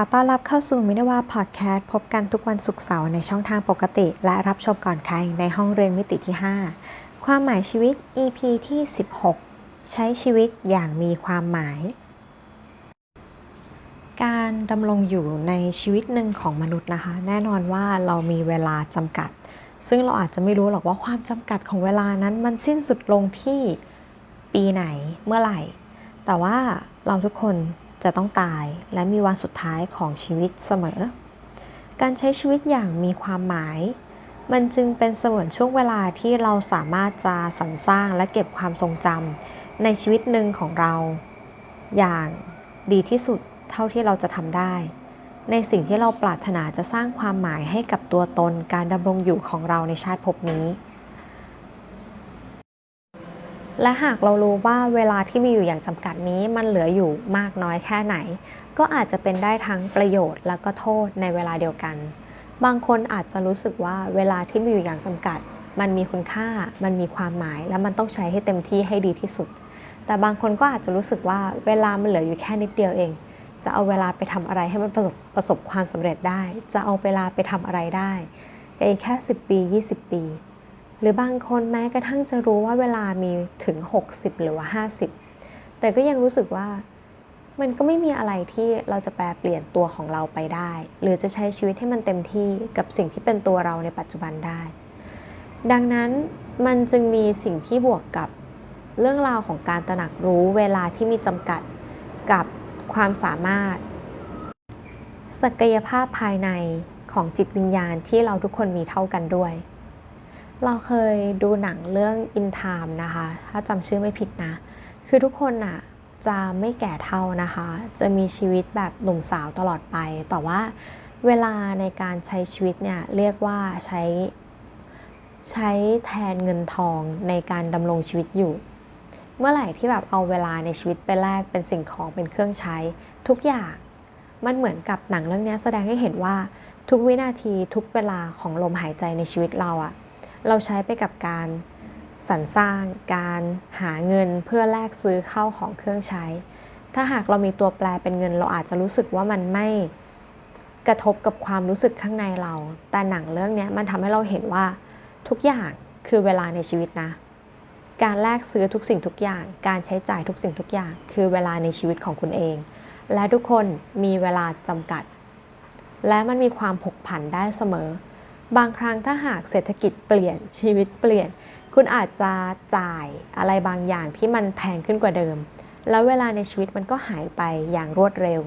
ขอต้อนรับเข้าสู่มินวาพอดแคสต์พบกันทุกวันศุกร์เสาร์ในช่องทางปกติ และรับชมก่อนใครในห้องเรียนมิติที่ 5 ความหมายชีวิต EP ที่ 16 ใช้ชีวิตอย่างมีความหมาย การดำรงอยู่ในชีวิตหนึ่งของมนุษย์นะคะ แน่นอนว่าเรามีเวลาจำกัด ซึ่งเราอาจจะไม่รู้หรอกว่าความจำกัดของเวลานั้นมันสิ้นสุดลงที่ปีไหนเมื่อไหร่ แต่ว่าเราทุกคน จะต้องตายและมีวันสุดท้ายของชีวิตเสมอ การใช้ชีวิตอย่างมีความหมาย มันจึงเป็นเสมือนช่วงเวลาที่เราสามารถจะสรรสร้างและเก็บความทรงจำในชีวิตหนึ่งของเรา อย่างดีที่สุดเท่าที่เราจะทำได้ ในสิ่งที่เราปรารถนาจะสร้างความหมายให้กับตัวตนการดำรงอยู่ของเราในชาติภพนี้ และหากเรารู้ว่าเวลาที่มีอยู่อย่างจำกัดนี้มันเหลืออยู่มากน้อยแค่ไหน ก็อาจจะเป็นได้ทั้งประโยชน์และก็โทษในเวลาเดียวกัน บางคนอาจจะรู้สึกว่าเวลาที่มีอยู่อย่างจำกัด มันมีคุณค่า มันมีความหมาย และมันต้องใช้ให้เต็มที่ให้ดีที่สุด แต่บางคนก็อาจจะรู้สึกว่าเวลามันเหลืออยู่แค่นิดเดียวเอง จะเอาเวลาไปทำอะไรให้มันประสบประสบความสำเร็จได้ จะเอาเวลาไปทำอะไรได้ไอ้แค่ 10 ปี 20 ปี หรือบางคนแม้กระทั่งจะรู้ว่าเวลามีถึง 60 หรือว่า 50 แต่ก็ยังรู้สึกว่ามันก็ไม่มีอะไรที่เราจะแปลเปลี่ยนตัวของเราไปได้ หรือจะใช้ชีวิตให้มันเต็มที่กับสิ่งที่เป็นตัวเราในปัจจุบันได้ ดังนั้นมันจึงมีสิ่งที่บวกกับเรื่องราวของการตระหนักรู้เวลาที่มีจำกัดกับความสามารถ ศักยภาพภายในของจิตวิญญาณที่เราทุกคนมีเท่ากันด้วย เราเคยดูหนังเรื่อง In Time นะคะ ถ้าจำชื่อไม่ผิดนะ คือทุกคนน่ะจะไม่แก่เท่านะคะ จะมีชีวิตแบบหนุ่มสาวตลอดไป แต่ว่าเวลาในการใช้ชีวิตเนี่ยเรียกว่าใช้ ใช้แทนเงินทองในการดำรงชีวิตอยู่ เมื่อไหร่ที่แบบเอาเวลาในชีวิตไปแลกเป็นสิ่งของเป็นเครื่องใช้ ทุกอย่างมันเหมือนกับหนังเรื่องนี้แสดงให้เห็นว่าทุกวินาทีทุกเวลาของลมหายใจในชีวิตเราอะ เราใช้ไปกับการสรรสร้างการหาเงินเพื่อแลกซื้อเข้าของเครื่องใช้ ถ้าหากเรามีตัวแปรเป็นเงิน เราอาจจะรู้สึกว่ามันไม่กระทบกับความรู้สึกข้างในเรา แต่หนังเรื่องนี้มันทำให้เราเห็นว่าทุกอย่างคือเวลาในชีวิตนะ การแลกซื้อทุกสิ่งทุกอย่าง การใช้จ่ายทุกสิ่งทุกอย่าง คือเวลาในชีวิตของคุณเอง และทุกคนมีเวลาจำกัด และมันมีความผกผันได้เสมอ บางครั้งถ้าหากเศรษฐกิจเปลี่ยนชีวิตเปลี่ยน คุณอาจจะจ่ายอะไรบางอย่างที่มันแพงขึ้นกว่าเดิม แล้วเวลาในชีวิตมันก็หายไปอย่างรวดเร็ว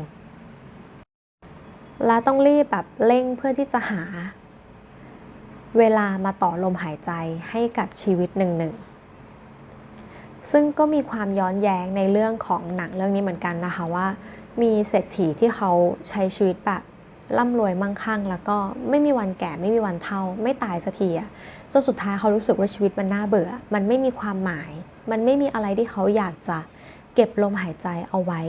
และต้องรีบแบบเร่งเพื่อที่จะหา เวลามาต่อลมหายใจให้กับชีวิตหนึ่งหนึ่งซึ่งก็มีความย้อนแย้งในเรื่องของหนังเรื่องนี้เหมือนกันนะคะว่า มีเศรษฐีที่เขาใช้ชีวิตแบบ ร่ำรวยมั่งคั่ง แล้วก็ไม่มีวันแก่ไม่มีวันเฒ่า ไม่ตายสักทีอะจนสุดท้ายเขารู้สึกว่าชีวิตมันน่าเบื่อ มันไม่มีความหมาย มันไม่มีอะไรที่เขาอยากจะเก็บลมหายใจเอาไว้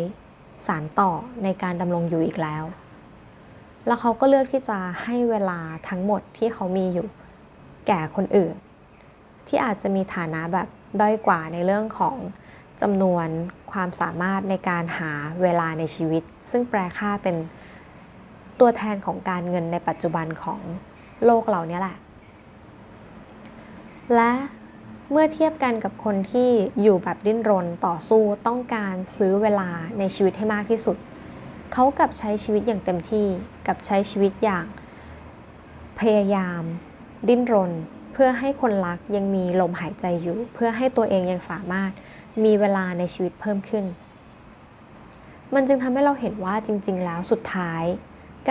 สารต่อในการดำรงอยู่อีกแล้ว แล้วเขาก็เลือกที่จะให้เวลาทั้งหมดที่เขามีอยู่แก่คนอื่น ที่อาจจะมีฐานะแบบด้อยกว่าในเรื่องของจำนวนความสามารถในการหาเวลาในชีวิต ซึ่งแปลค่าเป็น ตัวแทนของการเงินในปัจจุบันของโลกเราเนี่ยแหละ และเมื่อเทียบกันกับคนที่อยู่แบบดิ้นรนต่อสู้ต้องการซื้อเวลาในชีวิตให้มากที่สุด เขากับใช้ชีวิตอย่างเต็มที่กับใช้ชีวิตอย่างพยายาม ดิ้นรน เพื่อให้คนรักยังมีลมหายใจอยู่ เพื่อให้ตัวเองยังสามารถมีเวลาในชีวิตเพิ่มขึ้น มันจึงทำให้เราเห็นว่าจริง ๆ แล้วสุดท้าย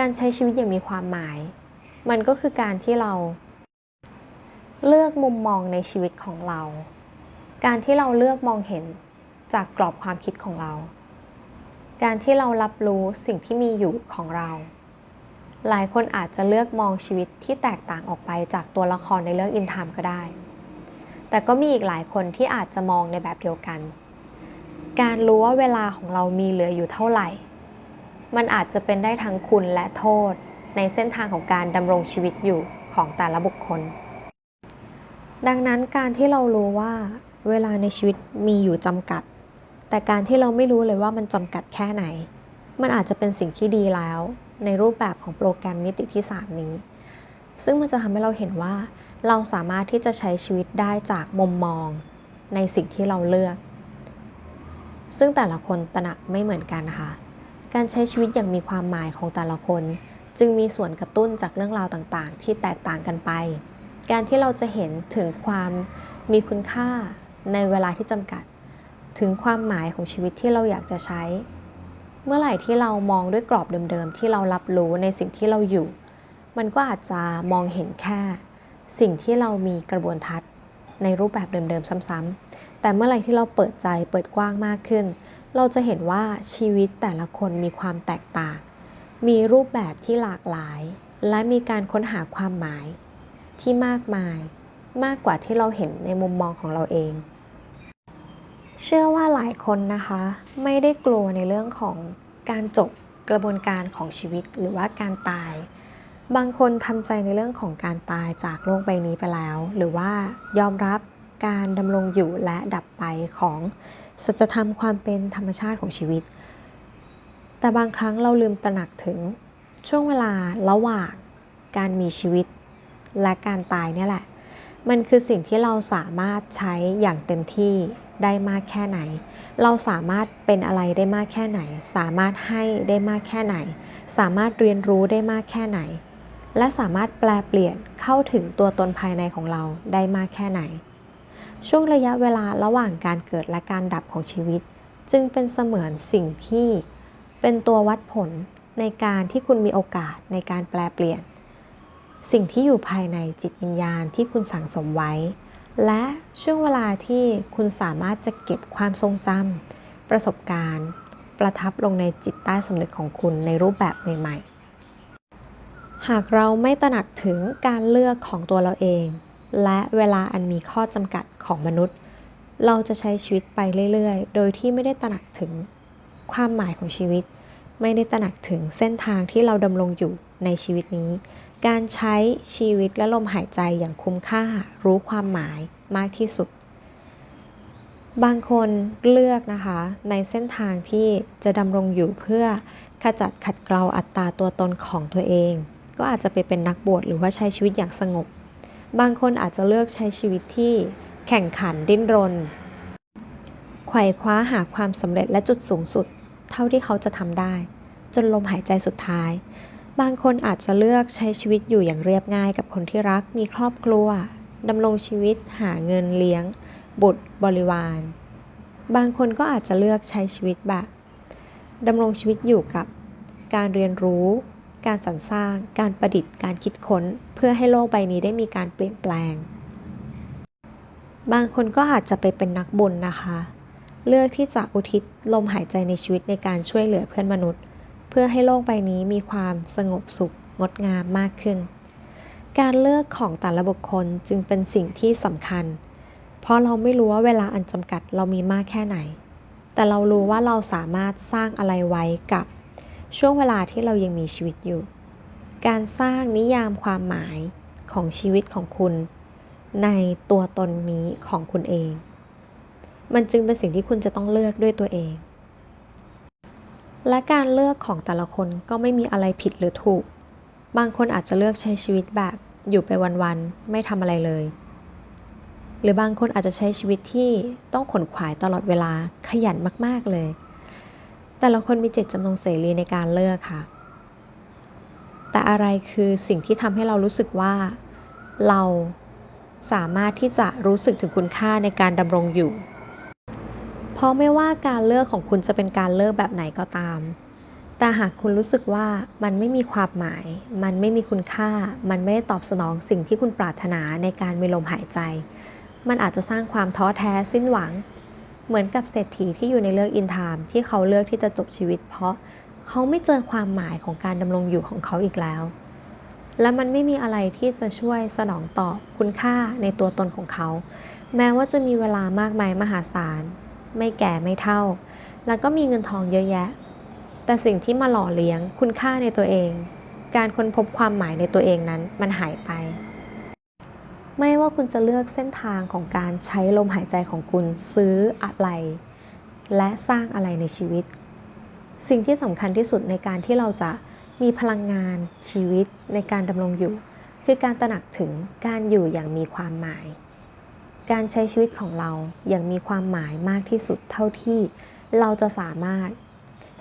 การใช้ชีวิตอย่างมีความหมาย มันก็คือการที่เรา เลือกมุมมองในชีวิตของเรา การที่เราเลือกมองเห็นจากกรอบความคิดของเรา การที่เรารับรู้สิ่งที่มีอยู่ของเรา หลายคนอาจจะเลือกมองชีวิตที่แตกต่างออกไปจากตัวละครในเรื่องอินทามก็ได้ แต่ก็มีอีกหลายคนที่อาจจะมองในแบบเดียวกัน การรู้ว่าเวลาของเรามีเหลืออยู่เท่าไหร่ มันอาจจะเป็นได้ทั้งคุณและโทษ ในเส้นทางของการดำรงชีวิตอยู่ของแต่ละบุคคล ดังนั้นการที่เรารู้ว่าเวลาในชีวิตมีอยู่จำกัด แต่การที่เราไม่รู้เลยว่ามันจำกัดแค่ไหน มันอาจจะเป็นสิ่งที่ดีแล้ว ในรูปแบบของโปรแกรมมิติที่ 3 นี้ ซึ่งมันจะทำให้เราเห็นว่า เราสามารถที่จะใช้ชีวิตได้จากมุมมอง ในสิ่งที่เราเลือก ซึ่งแต่ละคนตระหนักไม่เหมือนกันนะคะ การใช้ชีวิตอย่างมีความหมายของแต่ละคน จึงมีส่วนกระตุ้นจากเรื่องราวต่างๆ ที่แตกต่างกันไป การที่เราจะเห็นถึงความมีคุณค่าในเวลาที่จำกัด ถึงความหมายของชีวิตที่เราอยากจะใช้ เมื่อไหร่ที่เรามองด้วยกรอบเดิมๆ ที่เรารับรู้ในสิ่งที่เราอยู่ มันก็อาจจะมองเห็นแค่ สิ่งที่เรามีกระบวนทัศน์ในรูปแบบเดิมๆ ซ้ำๆแต่เมื่อไหร่ที่เราเปิดใจเปิดกว้างมากขึ้น เราจะเห็นว่าชีวิตแต่ละคนมีความแตกต่าง มีรูปแบบที่หลากหลาย และมีการค้นหาความหมาย ที่มากมาย มากกว่าที่เราเห็นในมุมมองของเราเอง เชื่อว่าหลายคนนะคะ ไม่ได้กลัวในเรื่องของการจบกระบวนการของชีวิตหรือว่าการตาย บางคนทำใจในเรื่องของการตายจากโลกใบนี้ไปแล้ว หรือว่ายอมรับการดำรงอยู่และดับไปของ สัจธรรมความเป็นธรรมชาติของชีวิต แต่บางครั้งเราลืมตระหนักถึงช่วงเวลาระหว่างการมีชีวิตและการตายเนี่ยแหละ มันคือสิ่งที่เราสามารถใช้อย่างเต็มที่ได้มากแค่ไหน เราสามารถเป็นอะไรได้มากแค่ไหน สามารถให้ได้มากแค่ไหน สามารถเรียนรู้ได้มากแค่ไหน และสามารถแปลเปลี่ยนเข้าถึงตัวตนภายในของเราได้มากแค่ไหน ช่วงระยะเวลาระหว่างการเกิดและการดับของชีวิต จึงเป็นเสมือนสิ่งที่เป็นตัววัดผลในการที่คุณมีโอกาสในการแปลเปลี่ยน สิ่งที่อยู่ภายในจิตวิญญาณที่คุณสั่งสมไว้ และช่วงเวลาที่คุณสามารถจะเก็บความทรงจำประสบการณ์ ประทับลงในจิตใต้สำนึกของคุณในรูปแบบใหม่ๆหากเราไม่ตระหนักถึงการเลือกของตัวเราเอง และเวลาอันมีข้อจำกัดของมนุษย์ เราจะใช้ชีวิตไปเรื่อยๆ โดยที่ไม่ได้ตระหนักถึงความหมายของชีวิต ไม่ได้ตระหนักถึงเส้นทางที่เราดำรงอยู่ในชีวิตนี้ การใช้ชีวิตและลมหายใจอย่างคุ้มค่ารู้ความหมายมากที่สุด บางคนเลือกนะคะในเส้นทางที่จะดำรงอยู่เพื่อขจัดขัดเกลาอัตราตัวตนของตัวเอง ก็อาจจะไปเป็นนักบวชหรือว่าใช้ชีวิตอย่างสงบ บางคนอาจจะเลือกใช้ชีวิตที่แข่งขันดิ้นรนไขว่คว้าหาความสำเร็จและจุดสูงสุด เท่าที่เขาจะทำได้ จนลมหายใจสุดท้าย บางคนอาจจะเลือกใช้ชีวิตอยู่อย่างเรียบง่ายกับคนที่รักมีครอบครัวดำรงชีวิตหาเงินเลี้ยง บุตรบริวาร บางคนก็อาจจะเลือกใช้ชีวิตแบบดำรงชีวิตอยู่กับการเรียนรู้ การสรรสร้าง การประดิษฐ์ การคิดค้น เพื่อให้โลกใบนี้ได้มีการเปลี่ยนแปลง บางคนก็อาจจะไปเป็นนักบุญนะคะ เลือกที่จะอุทิศลมหายใจในชีวิตในการช่วยเหลือเพื่อนมนุษย์ เพื่อให้โลกใบนี้มีความสงบสุข งดงามมากขึ้น การเลือกของแต่ละบุคคลจึงเป็นสิ่งที่สำคัญ เพราะเราไม่รู้ว่าเวลาอันจำกัดเรามีมากแค่ไหน แต่เรารู้ว่าเราสามารถสร้างอะไรไว้กับ ช่วงเวลาที่เรายังมีชีวิตอยู่ การสร้างนิยามความหมายของชีวิตของคุณ ในตัวตนนี้ของคุณเอง มันจึงเป็นสิ่งที่คุณจะต้องเลือกด้วยตัวเอง และการเลือกของแต่ละคนก็ไม่มีอะไรผิดหรือถูก บางคนอาจจะเลือกใช้ชีวิตแบบอยู่ไปวันๆไม่ทำอะไรเลย หรือบางคนอาจจะใช้ชีวิตที่ต้องขนขวายตลอดเวลาขยันมากๆเลย แต่ละคนมีเจตจำนงเสรีในการเลือกค่ะ แต่อะไรคือสิ่งที่ทำให้เรารู้สึกว่า เราสามารถที่จะรู้สึกถึงคุณค่าในการดำรงอยู่ เพราะไม่ว่าการเลือกของคุณจะเป็นการเลือกแบบไหนก็ตาม แต่หากคุณรู้สึกว่ามันไม่มีความหมาย มันไม่มีคุณค่า มันไม่ได้ตอบสนองสิ่งที่คุณปรารถนาในการมีลมหายใจ มันอาจจะสร้างความท้อแท้สิ้นหวัง เหมือนกับเศรษฐีที่อยู่ในเลือกอินทามที่เขาเลือกที่จะจบชีวิต เพราะเขาไม่เจอความหมายของการดำรงอยู่ของเขาอีกแล้ว และมันไม่มีอะไรที่จะช่วยสนองตอบคุณค่าในตัวตนของเขา แม้ว่าจะมีเวลามากมายมหาศาล ไม่แก่ไม่เท่า แล้วก็มีเงินทองเยอะแยะ แต่สิ่งที่มาหล่อเลี้ยงคุณค่าในตัวเอง การค้นพบความหมายในตัวเองนั้นมันหายไป ไม่ว่าคุณจะเลือกเส้นทางของการใช้ลมหายใจของคุณซื้ออะไร และสร้างอะไรในชีวิต สิ่งที่สำคัญที่สุดในการที่เราจะมีพลังงานชีวิตในการดำรงอยู่ คือการตระหนักถึงการอยู่อย่างมีความหมาย การใช้ชีวิตของเราอย่างมีความหมายมากที่สุดเท่าที่เราจะสามารถ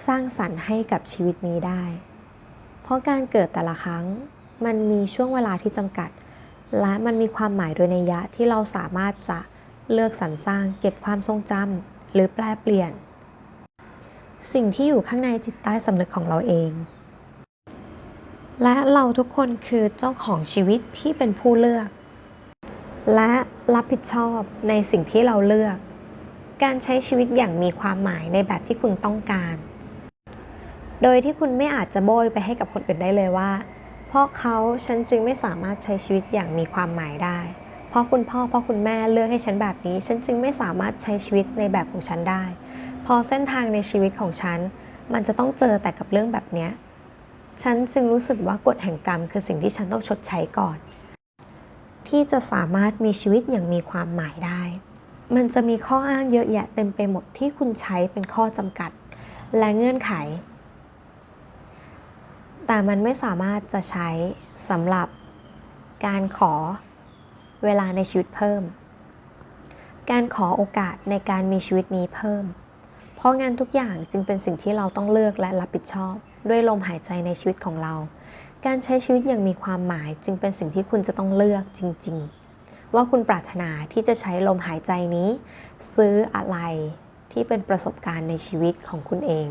สร้างสรรค์ให้กับชีวิตนี้ได้ เพราะการเกิดแต่ละครั้งมันมีช่วงเวลาที่จำกัด และมันมีความหมายโดยในยะที่เราสามารถจะเลือกสรรสร้างเก็บความทรงจำหรือแปลเปลี่ยน สิ่งที่อยู่ข้างในจิตใต้สำนึกของเราเอง และเราทุกคนคือเจ้าของชีวิตที่เป็นผู้เลือก และรับผิดชอบในสิ่งที่เราเลือก การใช้ชีวิตอย่างมีความหมายในแบบที่คุณต้องการ โดยที่คุณไม่อาจจะโบยไปให้กับคนอื่นได้เลยว่า เพราะเขาฉันจึงไม่สามารถใช้ชีวิตอย่างมีความหมายได้ เพราะคุณพ่อเพราะคุณแม่เลือกให้ฉันแบบนี้ ฉันจึงไม่สามารถใช้ชีวิตในแบบของฉันได้ พอเส้นทางในชีวิตของฉัน มันจะต้องเจอแต่กับเรื่องแบบนี้ฉันจึงรู้สึกว่ากฎแห่งกรรม คือสิ่งที่ฉันต้องชดใช้ก่อน ที่จะสามารถมีชีวิตอย่างมีความหมายได้ มันจะมีข้ออ้างเยอะแยะเต็มไปหมดที่คุณใช้เป็นข้อจำกัด และเงื่อนไข แต่มันไม่สามารถจะใช้สำหรับการขอเวลาในชีวิตเพิ่ม การขอโอกาสในการมีชีวิตนี้เพิ่ม เพราะงานทุกอย่างจึงเป็นสิ่งที่เราต้องเลือกและรับผิดชอบ ด้วยลมหายใจในชีวิตของเรา การใช้ชีวิตอย่างมีความหมายจึงเป็นสิ่งที่คุณจะต้องเลือกจริง ๆ ว่าคุณปรารถนาที่จะใช้ลมหายใจนี้ ซื้ออะไรที่เป็นประสบการณ์ในชีวิตของคุณเอง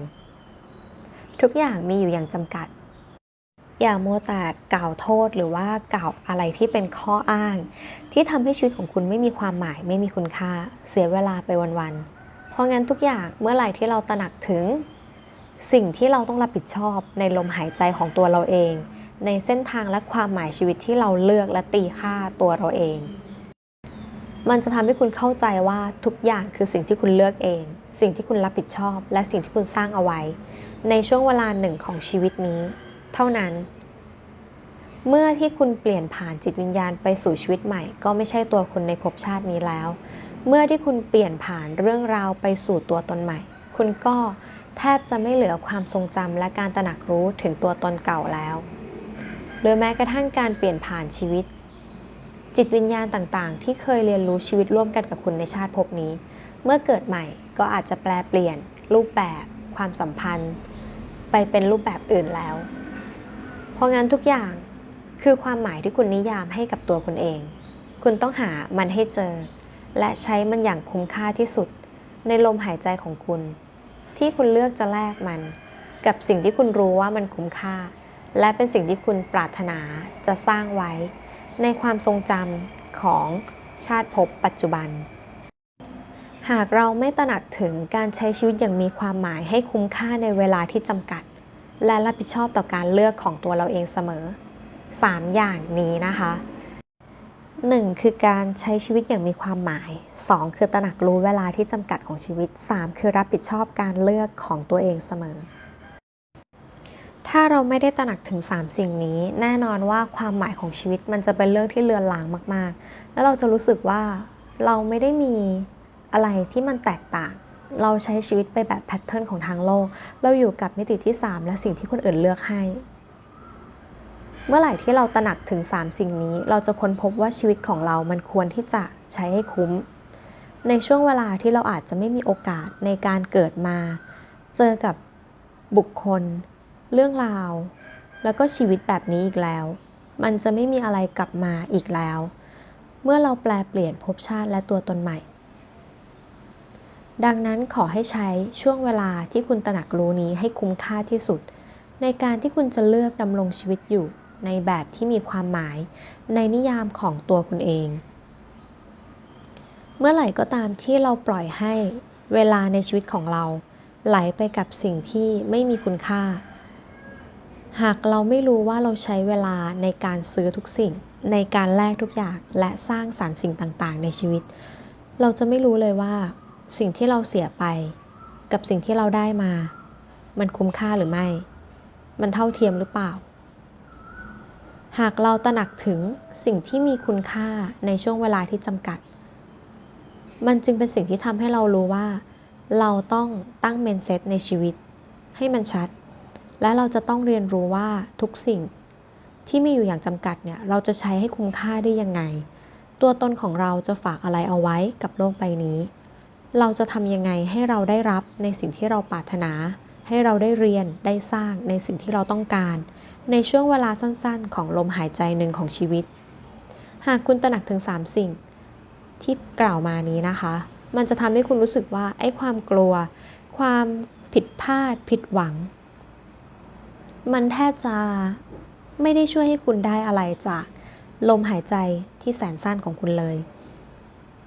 ทุกอย่างมีอยู่อย่างจำกัด อย่ามัวแต่กล่าวโทษหรือว่ากล่าวอะไรที่เป็นข้ออ้าง ที่ทำให้ชีวิตของคุณไม่มีความหมาย ไม่มีคุณค่า เสียเวลาไปวันๆเพราะงั้นทุกอย่างเมื่อไหร่ที่เราตระหนักถึง สิ่งที่เราต้องรับผิดชอบในลมหายใจของตัวเราเอง ในเส้นทางและความหมายชีวิตที่เราเลือกและตีค่าตัวเราเอง มันจะทำให้คุณเข้าใจว่าทุกอย่างคือสิ่งที่คุณเลือกเอง สิ่งที่คุณรับผิดชอบ และสิ่งที่คุณสร้างเอาไว้ ในช่วงเวลาหนึ่งของชีวิตนี้ เท่านั้น เมื่อที่คุณเปลี่ยนผ่านจิตวิญญาณไปสู่ชีวิตใหม่ ก็ไม่ใช่ตัวคุณในภพชาตินี้แล้ว เมื่อที่คุณเปลี่ยนผ่านเรื่องราวไปสู่ตัวตนใหม่ คุณก็แทบจะไม่เหลือความทรงจำและการตระหนักรู้ถึงตัวตนเก่าแล้วหรือแม้กระทั่งการเปลี่ยนผ่านชีวิต จิตวิญญาณต่างๆ ที่เคยเรียนรู้ชีวิตร่วมกันกับคุณในชาติภพนี้ เมื่อเกิดใหม่ก็อาจจะแปลเปลี่ยน รูปแบบ ความสัมพันธ์ ไปเป็นรูปแบบอื่นแล้ว ราะงั้นทุกอย่างคือความหมายที่คุณนิยามให้กับตัวคุณเอง คุณต้องหามันให้เจอ และใช้มันอย่างคุ้มค่าที่สุด ในลมหายใจของคุณ ที่คุณเลือกจะแลกมัน กับสิ่งที่คุณรู้ว่ามันคุ้มค่า และเป็นสิ่งที่คุณปรารถนาจะสร้างไว้ ในความทรงจำของชาติภพปัจจุบัน หากเราไม่ตระหนักถึงการใช้ชีวิตอย่างมีความหมายให้คุ้มค่าในเวลาที่จำกัด และรับผิดชอบต่อการเลือกของตัวเราเองเสมอ 3 อย่างนี้นะคะ 1. คือการใช้ชีวิตอย่างมีความหมาย 2. คือตระหนักรู้เวลาที่จำกัดของชีวิต 3. คือรับผิดชอบการเลือกของตัวเองเสมอ ถ้าเราไม่ได้ตระหนักถึง 3 สิ่งนี้ แน่นอนว่าความหมายของชีวิตมันจะเป็นเรื่องที่เลือนลางมาก ๆ แล้วเราจะรู้สึกว่าเราไม่ได้มีอะไรที่มันแตกต่าง เราใช้ชีวิตไปแบบแพทเทิร์นของทางโลก เราอยู่กับมิติที่ 3 และสิ่งที่คนอื่นเลือกให้ เมื่อไหร่ที่เราตระหนักถึง 3 สิ่งนี้ เราจะค้นพบว่าชีวิตของเรามันควรที่จะใช้ให้คุ้ม ในช่วงเวลาที่เราอาจจะไม่มีโอกาสในการเกิดมา เจอกับบุคคล เรื่องราว แล้วก็ชีวิตแบบนี้อีกแล้ว มันจะไม่มีอะไรกลับมาอีกแล้ว เมื่อเราแปลเปลี่ยนภพชาติและตัวตนใหม่ ดังนั้นขอให้ใช้ช่วงเวลาที่คุณตระหนักรู้นี้ให้คุ้มค่าที่สุด ในการที่คุณจะเลือกดำรงชีวิตอยู่ในแบบที่มีความหมาย ในนิยามของตัวคุณเอง เมื่อไหร่ก็ตามที่เราปล่อยให้เวลาในชีวิตของเรา ไหลไปกับสิ่งที่ไม่มีคุณค่า หากเราไม่รู้ว่าเราใช้เวลาในการซื้อทุกสิ่ง ในการแลกทุกอย่างและสร้างสารรค์สิ่งต่างๆ ในชีวิต เราจะไม่รู้เลยว่า สิ่งที่เราเสียไป กับสิ่งที่เราได้มา มันคุ้มค่าหรือไม่ มันเท่าเทียมหรือเปล่า หากเราตระหนักถึงสิ่งที่มีคุณค่าในช่วงเวลาที่จำกัด มันจึงเป็นสิ่งที่ทำให้เรารู้ว่า เราต้องตั้งเมนเซตในชีวิต ให้มันชัด และเราจะต้องเรียนรู้ว่าทุกสิ่งที่มีอยู่อย่างจำกัดเนี่ยเราจะใช้ให้คุ้มค่าได้ยังไง ตัวตนของเราจะฝากอะไรเอาไว้กับโลกใบนี้ เราจะทำยังไงให้เราได้รับในสิ่งที่เราปรารถนา ให้เราได้เรียนได้สร้างในสิ่งที่เราต้องการ ในช่วงเวลาสั้นๆ ของลมหายใจหนึ่งของชีวิต หากคุณตระหนักถึง 3 สิ่ง ที่กล่าวมานี้นะคะ มันจะทำให้คุณรู้สึกว่าไอ้ความกลัว ความผิดพลาด ผิดหวัง มันแทบจะไม่ได้ช่วยให้คุณได้อะไรจากลมหายใจที่แสนสั้นของคุณเลย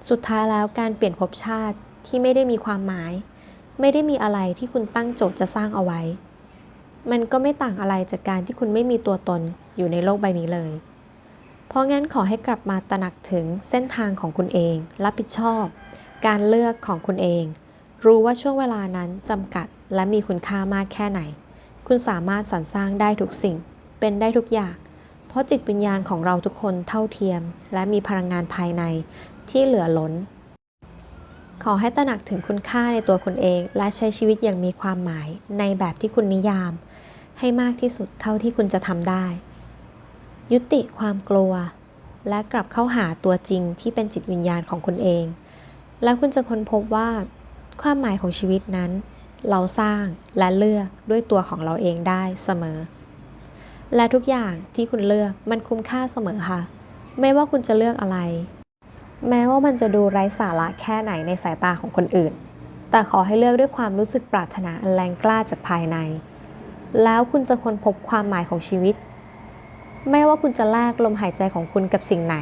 สุดท้ายแล้วการเปลี่ยนภพชาติ ที่ไม่ได้มีความหมาย ไม่ได้มีอะไรที่คุณตั้งโจทย์จะสร้างเอาไว้ มันก็ไม่ต่างอะไรจากการที่คุณไม่มีตัวตนอยู่ในโลกใบนี้เลย เพราะงั้นขอให้กลับมาตระหนักถึงเส้นทางของคุณเอง รับผิดชอบ การเลือกของคุณเอง รู้ว่าช่วงเวลานั้นจำกัดและมีคุณค่ามากแค่ไหน คุณสามารถสรรสร้างได้ทุกสิ่ง เป็นได้ทุกอย่าง เพราะจิตวิญญาณของเราทุกคนเท่าเทียม และมีพลังงานภายในที่เหลือล้น ขอให้ตระหนักถึงคุณค่าในตัวคุณเอง และใช้ชีวิตอย่างมีความหมายในแบบที่คุณนิยาม ให้มากที่สุดเท่าที่คุณจะทำได้ ยุติความกลัว และกลับเข้าหาตัวจริงที่เป็นจิตวิญญาณของคุณเอง แล้วคุณจะค้นพบว่า ความหมายของชีวิตนั้น เราสร้างและเลือกด้วยตัวของเราเองได้เสมอ และทุกอย่างที่คุณเลือกมันคุ้มค่าเสมอค่ะ ไม่ว่าคุณจะเลือกอะไร แม้ว่ามันจะดูไร้สาระแค่ไหนในสายตาของคนอื่น แต่ขอให้เลือกด้วยความรู้สึกปรารถนาอันแรงกล้าจากภายใน แล้วคุณจะค้นพบความหมายของชีวิต ไม่ว่าคุณจะแลกลมหายใจของคุณกับสิ่งไหน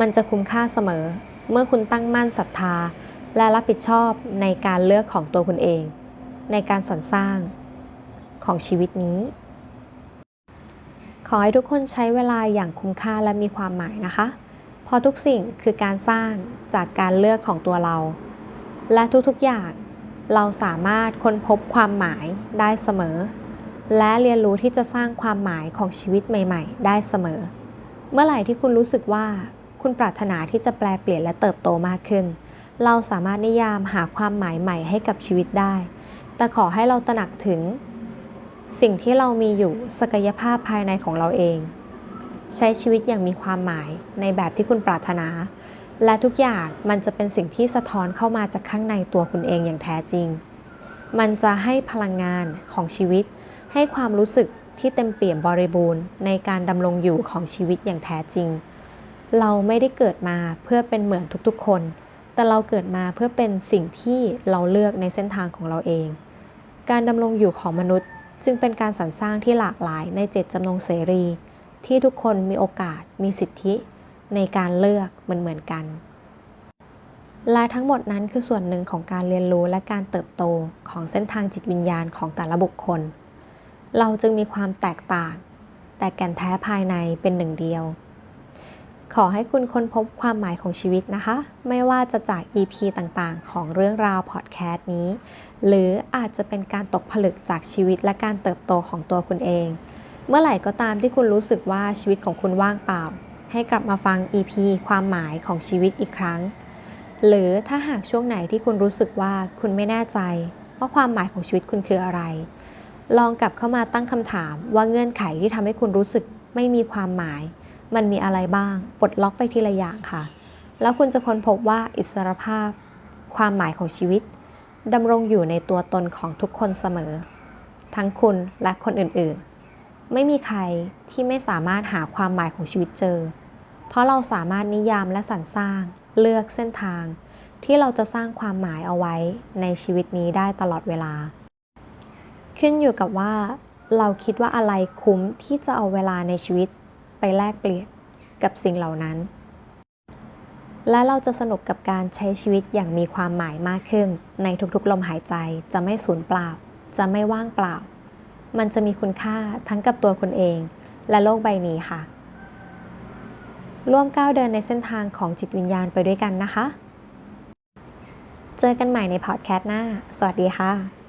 มันจะคุ้มค่าเสมอ เมื่อคุณตั้งมั่นศรัทธา และรับผิดชอบในการเลือกของตัวคุณเอง ในการสรรสร้างของชีวิตนี้ ขอให้ทุกคนใช้เวลาอย่างคุ้มค่าและมีความหมายนะคะ เพราะทุกสิ่งคือการสร้างจากการเลือกของตัวเรา และทุกๆอย่างเราสามารถค้นพบความหมายได้เสมอ และเรียนรู้ที่จะสร้างความหมายของชีวิตใหม่ ๆ ได้เสมอ เมื่อไหร่ที่คุณรู้สึกว่าคุณปรารถนาที่จะแปลเปลี่ยนและเติบโตมากขึ้น เราสามารถนิยามหาความหมายใหม่ให้กับชีวิตได้ แต่ขอให้เราตระหนักถึง สิ่งที่เรามีอยู่ศักยภาพภายในของเราเอง ใช้ชีวิตอย่างมีความหมายในแบบที่คุณปรารถนา และทุกอย่างมันจะเป็นสิ่งที่สะท้อนเข้ามาจากข้างในตัวคุณเองอย่างแท้จริง มันจะให้พลังงานของชีวิต ให้ความรู้สึกที่เต็มเปี่ยมบริบูรณ์ ในการดำรงอยู่ของชีวิตอย่างแท้จริง เราไม่ได้เกิดมาเพื่อเป็นเหมือนทุกๆ คน แต่เราเกิดมาเพื่อเป็นสิ่งที่เราเลือกในเส้นทางของเราเอง การดำรงอยู่ของมนุษย์จึงเป็นการสรรสร้างที่หลากหลายในเจตจำนงเสรี ที่ทุกคนมีโอกาสมีสิทธิในการเลือกเหมือนเหมือนกัน และทั้งหมดนั้นคือส่วนหนึ่งของการเรียนรู้และการเติบโตของเส้นทางจิตวิญญาณของแต่ละบุคคล เราจึงมีความแตกต่าง แต่แก่นแท้ภายในเป็นหนึ่งเดียว ขอให้คุณค้นพบความหมายของชีวิตนะคะ ไม่ว่าจะจาก EP ต่างๆ ของเรื่องราวพอดแคสต์นี้ หรืออาจจะเป็นการตกผลึกจากชีวิตและการเติบโตของตัวคุณเอง เมื่อไหร่ก็ตามที่คุณรู้สึกว่าชีวิตของคุณว่างเปล่า ให้กลับมาฟัง EP ความหมายของชีวิตอีกครั้ง หรือถ้าหากช่วงไหนที่คุณรู้สึกว่าคุณไม่แน่ใจ ว่าความหมายของชีวิตคุณคืออะไร ลองกลับเข้ามาตั้งคำถามว่าเงื่อนไขที่ทำให้คุณรู้สึกไม่มีความหมาย มันมีอะไรบ้าง ปลดล็อกไปทีละอย่างค่ะ แล้วคุณจะค้นพบว่าอิสรภาพ ความหมายของชีวิตดำรงอยู่ในตัวตนของทุกคนเสมอ ทั้งคุณและคนอื่นๆ ไม่มีใครที่ไม่สามารถหาความหมายของชีวิตเจอ เพราะเราสามารถนิยามและสรรสร้างเลือกเส้นทาง ที่เราจะสร้างความหมายเอาไว้ในชีวิตนี้ได้ตลอดเวลา ขึ้นอยู่กับว่า เราคิดว่าอะไรคุ้มที่จะเอาเวลาในชีวิตไปแลกเปลี่ยนกับสิ่งเหล่านั้น และเราจะสนุกกับการใช้ชีวิตอย่างมีความหมายมากขึ้น ในทุกๆลมหายใจจะไม่สูญเปล่า จะไม่ว่างเปล่า มันจะมีคุณค่าทั้งกับตัวคุณเอง และโลกใบนี้ค่ะ ร่วมก้าวเดินในเส้นทางของจิตวิญญาณไปด้วยกันนะคะ เจอกันใหม่ในพอดแคสต์หน้า สวัสดีค่ะ